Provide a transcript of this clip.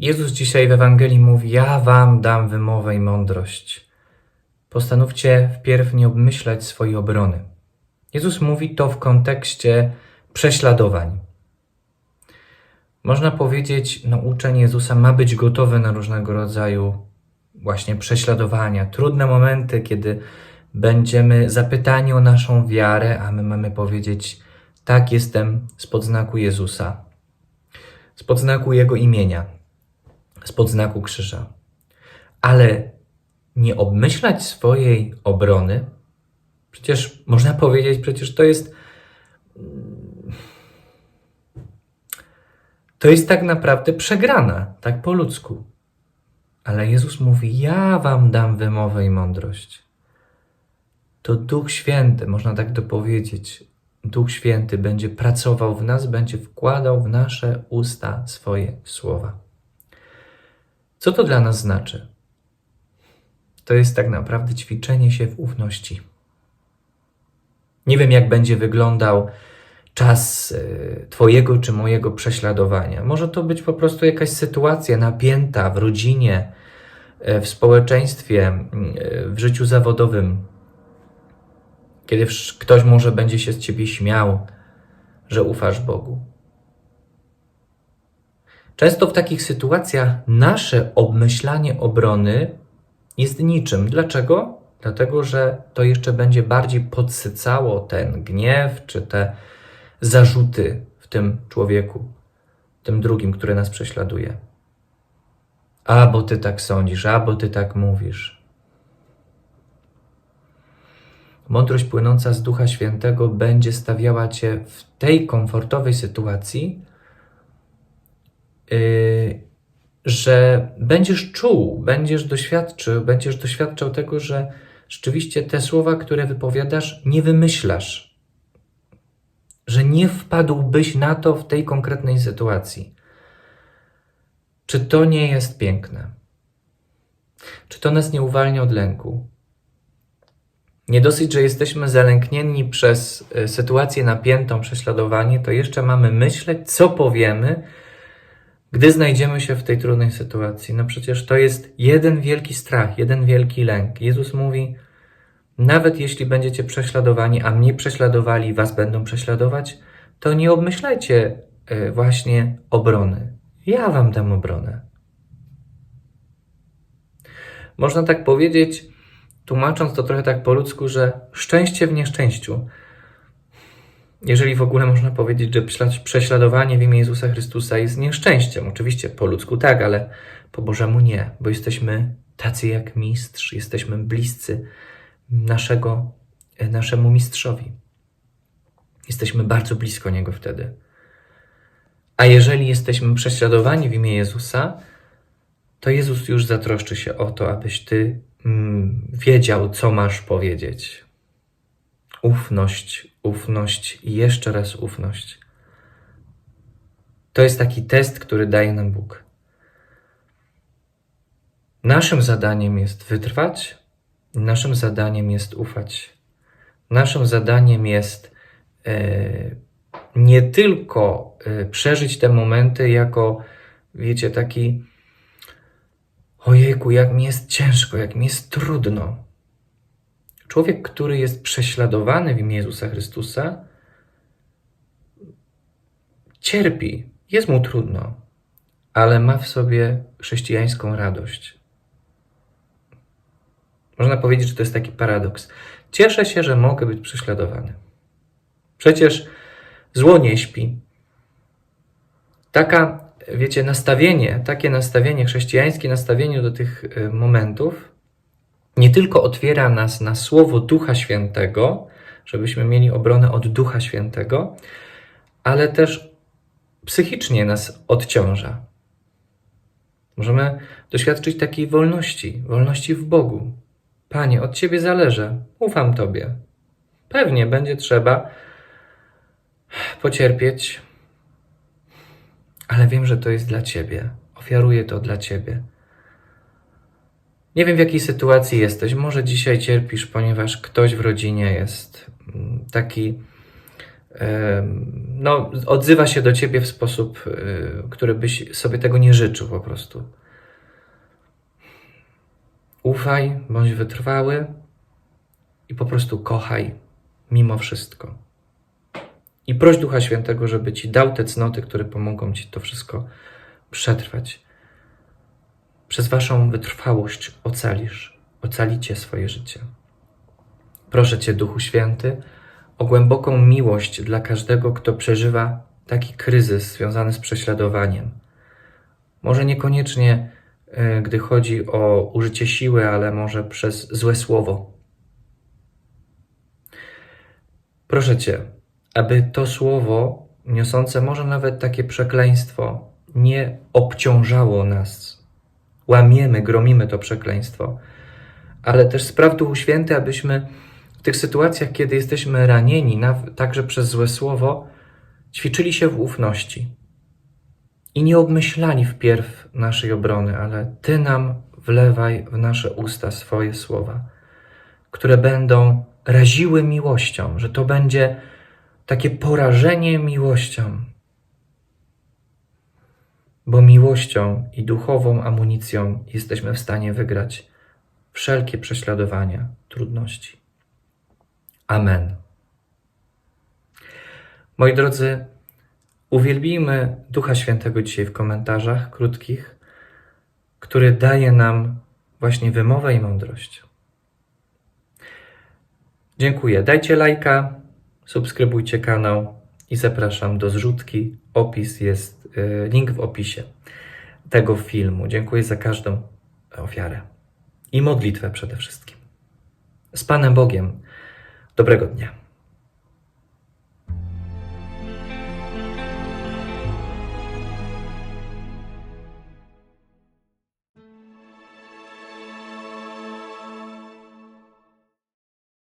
Jezus dzisiaj w Ewangelii mówi: Ja wam dam wymowę i mądrość. Postanówcie wpierw nie obmyślać swojej obrony. Jezus mówi to w kontekście prześladowań. Można powiedzieć, no uczeń Jezusa ma być gotowy na różnego rodzaju właśnie prześladowania, trudne momenty, kiedy będziemy zapytani o naszą wiarę, a my mamy powiedzieć: Tak, jestem spod znaku Jezusa, spod znaku Jego imienia, spod znaku krzyża. Ale nie obmyślać swojej obrony, przecież można powiedzieć, przecież to jest. To jest tak naprawdę przegrana, tak po ludzku. Ale Jezus mówi: Ja wam dam wymowę i mądrość. To Duch Święty, można tak to powiedzieć. Duch Święty będzie pracował w nas, będzie wkładał w nasze usta swoje słowa. Co to dla nas znaczy? To jest tak naprawdę ćwiczenie się w ufności. Nie wiem, jak będzie wyglądał czas y, Twojego czy mojego prześladowania. Może to być po prostu jakaś sytuacja napięta w rodzinie, y, w społeczeństwie, y, w życiu zawodowym, kiedy ktoś może będzie się z Ciebie śmiał, że ufasz Bogu. Często w takich sytuacjach nasze obmyślanie obrony jest niczym. Dlaczego? Dlatego, że to jeszcze będzie bardziej podsycało ten gniew czy te zarzuty w tym człowieku, tym drugim, który nas prześladuje. A, bo ty tak sądzisz, a, bo ty tak mówisz. Mądrość płynąca z Ducha Świętego będzie stawiała cię w tej komfortowej sytuacji, że będziesz czuł, będziesz doświadczył, będziesz doświadczał tego, że rzeczywiście te słowa, które wypowiadasz, nie wymyślasz, że nie wpadłbyś na to w tej konkretnej sytuacji. Czy to nie jest piękne? Czy to nas nie uwalnia od lęku? Nie dosyć, że jesteśmy zalęknieni przez y, sytuację napiętą, prześladowanie, to jeszcze mamy myśleć, co powiemy, gdy znajdziemy się w tej trudnej sytuacji. No przecież to jest jeden wielki strach, jeden wielki lęk. Jezus mówi: Nawet jeśli będziecie prześladowani, a mnie prześladowali, was będą prześladować, to nie obmyślajcie y, właśnie obrony. Ja wam dam obronę. Można tak powiedzieć, tłumacząc to trochę tak po ludzku, że szczęście w nieszczęściu. Jeżeli w ogóle można powiedzieć, że prześlad- prześladowanie w imię Jezusa Chrystusa jest nieszczęściem. Oczywiście po ludzku tak, ale po Bożemu nie, bo jesteśmy tacy jak mistrz, jesteśmy bliscy naszego, e, naszemu mistrzowi. Jesteśmy bardzo blisko Niego wtedy. A jeżeli jesteśmy prześladowani w imię Jezusa, to Jezus już zatroszczy się o to, abyś ty mm, wiedział, co masz powiedzieć. Ufność, ufność i jeszcze raz ufność. To jest taki test, który daje nam Bóg. Naszym zadaniem jest wytrwać, naszym zadaniem jest ufać. Naszym zadaniem jest e, nie tylko e, przeżyć te momenty jako, wiecie, taki ojejku, jak mi jest ciężko, jak mi jest trudno. Człowiek, który jest prześladowany w imię Jezusa Chrystusa, cierpi, jest mu trudno, ale ma w sobie chrześcijańską radość. Można powiedzieć, że to jest taki paradoks. Cieszę się, że mogę być prześladowany. Przecież zło nie śpi. Taka, wiecie, nastawienie, takie nastawienie, chrześcijańskie nastawienie do tych y, momentów nie tylko otwiera nas na słowo Ducha Świętego, żebyśmy mieli obronę od Ducha Świętego, ale też psychicznie nas odciąża. Możemy doświadczyć takiej wolności, wolności w Bogu. Panie, od Ciebie zależy, ufam Tobie. Pewnie będzie trzeba pocierpieć, ale wiem, że to jest dla Ciebie. Ofiaruję to dla Ciebie. Nie wiem, w jakiej sytuacji jesteś. Może dzisiaj cierpisz, ponieważ ktoś w rodzinie jest mm, taki no, odzywa się do ciebie w sposób, y, który byś sobie tego nie życzył po prostu. Ufaj, bądź wytrwały i po prostu kochaj mimo wszystko. I proś Ducha Świętego, żeby ci dał te cnoty, które pomogą ci to wszystko przetrwać. Przez waszą wytrwałość ocalisz, ocalicie swoje życie. Proszę Cię, Duchu Święty, o głęboką miłość dla każdego, kto przeżywa taki kryzys związany z prześladowaniem. Może niekoniecznie, e, gdy chodzi o użycie siły, ale może przez złe słowo. Proszę Cię, aby to słowo, niosące może nawet takie przekleństwo, nie obciążało nas. Łamiemy, gromimy to przekleństwo, ale też spraw Duchu Święty, abyśmy w tych sytuacjach, kiedy jesteśmy ranieni, także przez złe słowo, ćwiczyli się w ufności i nie obmyślali wpierw naszej obrony, ale Ty nam wlewaj w nasze usta swoje słowa, które będą raziły miłością, że to będzie takie porażenie miłością. Bo miłością i duchową amunicją jesteśmy w stanie wygrać wszelkie prześladowania, trudności. Amen. Moi drodzy, uwielbijmy Ducha Świętego dzisiaj w komentarzach krótkich, który daje nam właśnie wymowę i mądrość. Dziękuję. Dajcie lajka, subskrybujcie kanał i zapraszam do zrzutki. Opis jest, y, link w opisie tego filmu. Dziękuję za każdą ofiarę i modlitwę przede wszystkim. Z Panem Bogiem. Dobrego dnia.